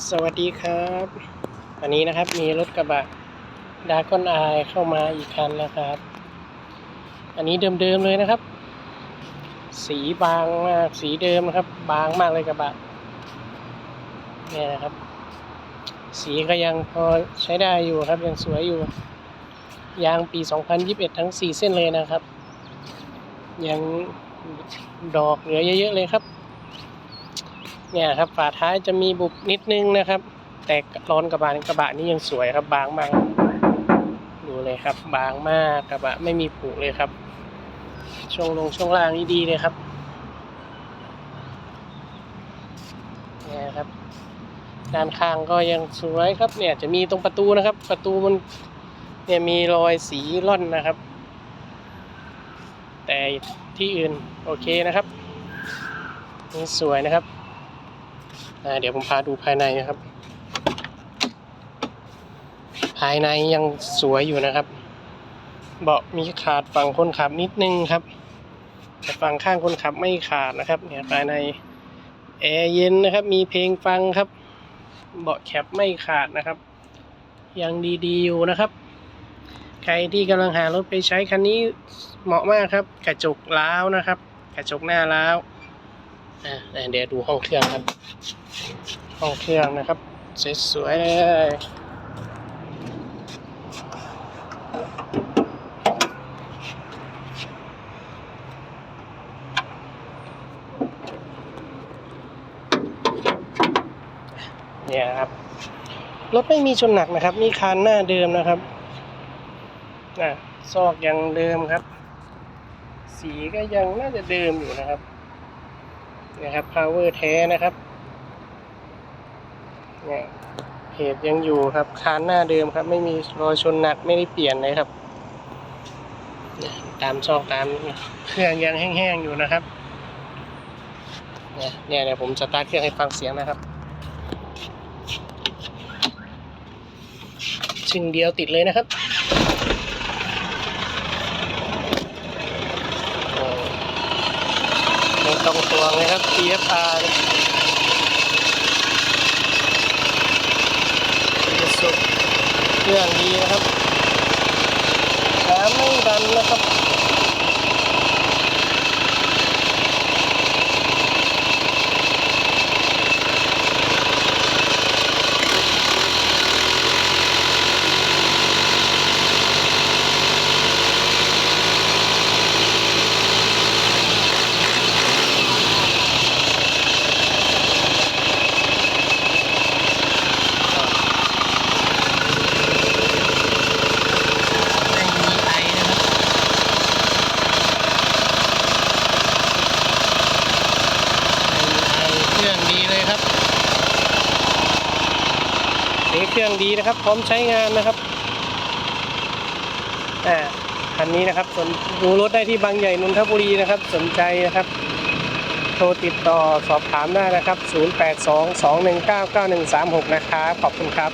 สวัสดีครับวันนี้นะครับมีรถกระบะดากอนไอเข้ามาอีกคันนะครับ อันนี้เดิมๆเลยนะครับ สีบางมากสีเดิมนะครับ บางมากเลยกระบะเนี่ยนะครับ สีก็ยังพอใช้ได้อยู่ครับยังสวยอยู่ ยางปี 2021 ทั้ง 4 เส้นเลยนะครับ ยังดอกเหลือเยอะๆเลยครับ เนี่ยครับฝาท้ายจะมีบุบนิดนึงนะครับ แต่ร้อนกระบะกระบะนี้ยังสวยครับบางมาก ดูเลยครับ บางมากกระบะไม่มีผุเลยครับ ช่วงลงช่วงล่างนี่ดีเลยครับเนี่ยครับด้านข้างก็ยังสวยครับเนี่ยจะมีตรงประตูนะครับ ประตูมันเนี่ยมีรอยสีร่อนนะครับ แต่ที่อื่นโอเคนะครับนี่สวยนะครับ เดี๋ยวผมพาดูภายในนะครับ ภายในยังสวยอยู่นะครับ เบาะมีขาดฝั่งคนขับนิดนึงครับแต่ฝั่งข้างคนขับไม่ขาดนะครับ เนี่ยภายในแอร์เย็นนะครับ มีเพลงฟังครับ เบาะแคปไม่ขาดนะครับ ยังดีๆอยู่นะครับ ใครที่กำลังหารถไปใช้คันนี้เหมาะมากครับ กระจกล้าวนะครับ กระจกหน้าล้าว อ่าเดี๋ยวดูห้องเครื่องครับ ห้องเครื่องนะครับสวยๆเลยเนี่ยนะครับรถไม่มีชนหนักนะครับ มีคานหน้าเดิมนะครับนะซอกยังเดิมครับ สีก็ยังน่าจะเดิมอยู่นะครับ นะครับ power แท้นะครับเนี่ยเพจยังอยู่ครับคานหน้าเดิมครับ ไม่มีรอยชนหนักไม่ได้เปลี่ยนเลยครับเนี่ยตามซอกตามเครื่องยังแห้งๆอยู่นะครับเนี่ยเนี่ยเดี๋ยวผมสตาร์ทเครื่องให้ฟังเสียงนะครับชึงเดียวติดเลยนะครับโอ้ไม่ ต้องตวงเลยครับ TFR จะสุดเครื่องดีนะครับแถมไม่ดันนะครับ ไม่มีไอนะครับไม่มีไอเครื่องดีเลยครับ นี่เครื่องดีนะครับ พร้อมใช้งานนะครับอ่าคันนี้นะครับสนดูรถได้ที่บางใหญ่นนทบุรีนะครับ สนใจนะครับ โทรติดต่อสอบถามได้นะครับ 0822199136 นะครับ ขอบคุณครับ